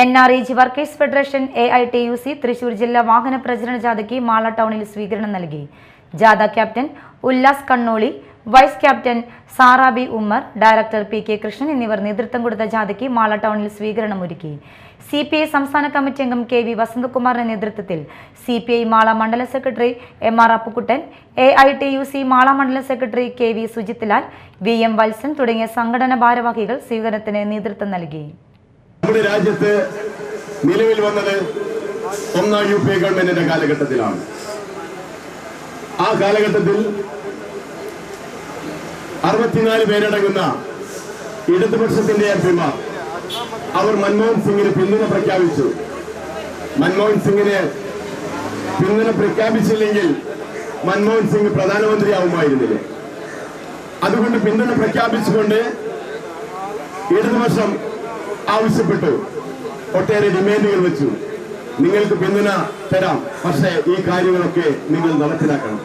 N R E G workers federation A I T U C Thrissur ജില്ലാ വാഹന പ്രചരണ ജാഥയ്ക്ക് മാള ടൗണിൽ സ്വീകരണം നൽകി. ജാഥ captain Ullas Kannoli vice captain Sarabi Ummer director P K Krishnan എന്നിവർ നേതൃത്വം കൊടുത്ത ജാഥയ്ക്ക് മാള ടൗണിൽ സ്വീകരണമൊരുക്കി സി പി ഐ സംസ്ഥാന കമ്മിറ്റി അംഗം കെ വി വസന്തകുമാറിന്റെ നേതൃത്വത്തിൽ സി പി ഐ മാള മണ്ഡലം secretary M R Appukuttan A I T U C Mala മണ്ഡലം secretary K V Sujith Lal V M Valsan തുടങ്ങിയ സംഘടന ഭാരവാഹികൾ സ്വീകരണത്തിന് നേതൃത്വം നൽകി. നമ്മുടെ രാജ്യത്ത് നിലവിൽ വന്നത് ഒന്നാം യു പി എ ഗവൺമെന്റിന്റെ കാലഘട്ടത്തിലാണ്. ആ കാലഘട്ടത്തിൽ അറുപത്തിനാല് പേരടങ്ങുന്ന ഇടതുപക്ഷത്തിന്റെ എം പിമാർ അവർ മൻമോഹൻ സിംഗിന് പിന്തുണ പ്രഖ്യാപിച്ചു. മൻമോഹൻ സിംഗിന് പിന്തുണ പ്രഖ്യാപിച്ചില്ലെങ്കിൽ മൻമോഹൻ സിംഗ് പ്രധാനമന്ത്രിയാവുമായിരുന്നില്ല. അതുകൊണ്ട് പിന്തുണ പ്രഖ്യാപിച്ചുകൊണ്ട് ഇടതുപക്ഷം ആവശ്യപ്പെട്ടു. ഒട്ടേറെ ഡിമാൻഡുകൾ വെച്ചു. നിങ്ങൾക്ക് പിന്തുണ തരാം. പക്ഷേ ഈ കാര്യങ്ങളൊക്കെ നിങ്ങൾ നടപ്പിലാക്കണം.